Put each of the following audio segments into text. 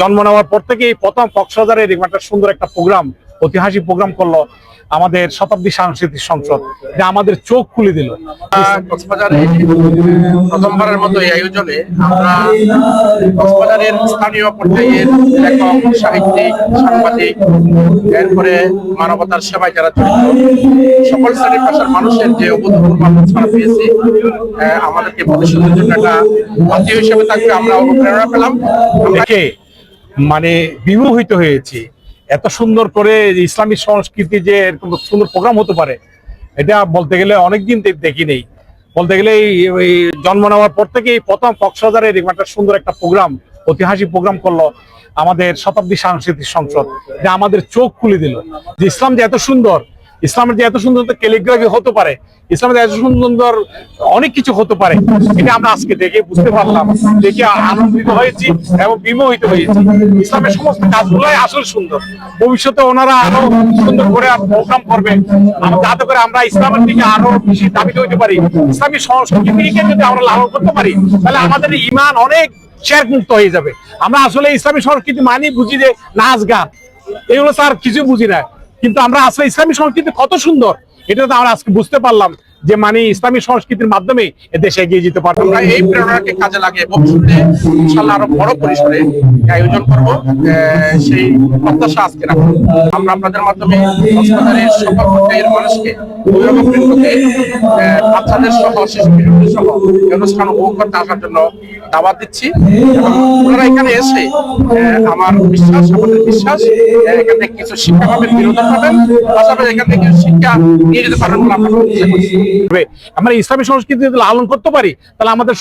জন্ম নেওয়ার পর থেকে প্রথম কক্সবাজারের একটা সুন্দর একটা প্রোগ্রাম ঐতিহাসিক প্রোগ্রাম করল আমাদের শতাব্দী সাংস্কৃতিক সংসদ। যা আমাদের চোখ খুলে দিল। কক্সবাজারে প্রথমবারের মতো এই আয়োজনে আমরা কক্সবাজারের স্থানীয় পর্যায়ের লেখক সাহিত্যিক সাংবাদিক এরপরে মানবতার সেবায় যারা জড়িত সকল শ্রেণির পেশার মানুষের যে অভূতপূর্ব পেয়েছি আমাদেরকে ভবিষ্যতের জন্য একটা আত্মীয় হিসেবে থাকবে আমরা অনুপ্রেরণা পেলাম। দেখে মানে বিমোহিত হয়েছি। এত সুন্দর করে ইসলামী সংস্কৃতি যে এরকম সুন্দর প্রোগ্রাম হতে পারে, এটা বলতে গেলে অনেকদিন দেখিনি বলতে গেলে এই- জন্ম নেওয়ার পর থেকে এই প্রথম কক্সবাজারের একটা সুন্দর একটা প্রোগ্রাম ঐতিহাসিক প্রোগ্রাম করল আমাদের শতাব্দী সাংস্কৃতিক সংসদ। যা আমাদের চোখ খুলে দিল যে ইসলাম যে এত সুন্দর ইসলামের যে এত সুন্দর ক্যালিগ্রাফি হতে পারে, ইসলামের এত সুন্দর অনেক কিছু হতে পারে, এটা আমরা আজকে দেখে বুঝতে পারলাম, দেখে আনন্দিত হয়েছি এবং বিমোহিত হয়েছি। ইসলামের সমস্ত কাজগুলোই আসলে সুন্দর। ভবিষ্যতে ওনারা আরও সুন্দর করে প্রোগ্রাম করবে যাতে করে আমরা ইসলামের দিকে আরও বেশি দাবিত হইতে পারি। ইসলামী সংস্কৃতিকে যদি আমরা লালন করতে পারি, তাহলে আমাদের ইমান অনেক শেয়ার মুক্ত হয়ে যাবে। আমরা আসলে ইসলামী সংস্কৃতি মানি বুঝি যে নাচ গান, এগুলো স্যার কিছু বুঝি না। কিন্তু আমরা আসলে ইসলামী সংস্কৃতি কত সুন্দর এটা তো আমরা আজকে বুঝতে পারলাম যে মানে ইসলামী সংস্কৃতির মাধ্যমে দেশে এগিয়ে যেতে পারব। আমরা এই প্রেরণাকে কাজে লাগিয়ে ভবিষ্যতে ইনশাল্লাহ আরও বড় পরিসরে আয়োজন করব সেই প্রত্যাশা আজকে রাখব। আমরা আপনাদের মাধ্যমে কক্সবাজারের সকল পর্যায়ের মানুষকে আহ, বাচ্চাদের সহ শিশু সহ অনুষ্ঠান উপভোগ করতে আসার জন্য দাওয়াত দিচ্ছি। ওনারা এখানে এসে আমার বিশ্বাস, আমাদের বিশ্বাস এখান থেকে কিছু শিক্ষা পাবেন, বিনোদন পাবেন। পাশাপাশি এখান থেকে কিছু শিক্ষা নিয়ে যেতে পারবেন বলে আমরা। আমরা ইসলামী সংস্কৃতি যদি লালন করতে পারি, তাহলে আমাদের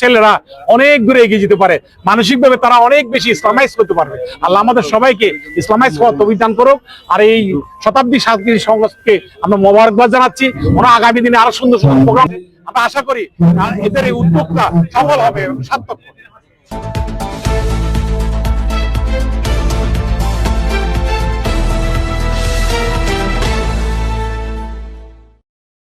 ছেলেরা অনেক দূরে এগিয়ে যেতে পারে। মানসিক ভাবে তারা অনেক বেশি ইসলামাইজ করতে পারবে। আল্লাহ আমাদের সবাইকে ইসলামাইজ হওয়ার অভিযান করুক। আর এই শতাব্দী সাংস্কৃতিক সংস্থাকে আমরা মোবারকবাদ জানাচ্ছি। ওরা আগামী দিনে আরও সুন্দর সুন্দর প্রোগ্রাম আমরা আশা করি এদের এই উদ্যোগটা সফল হবে সার্থক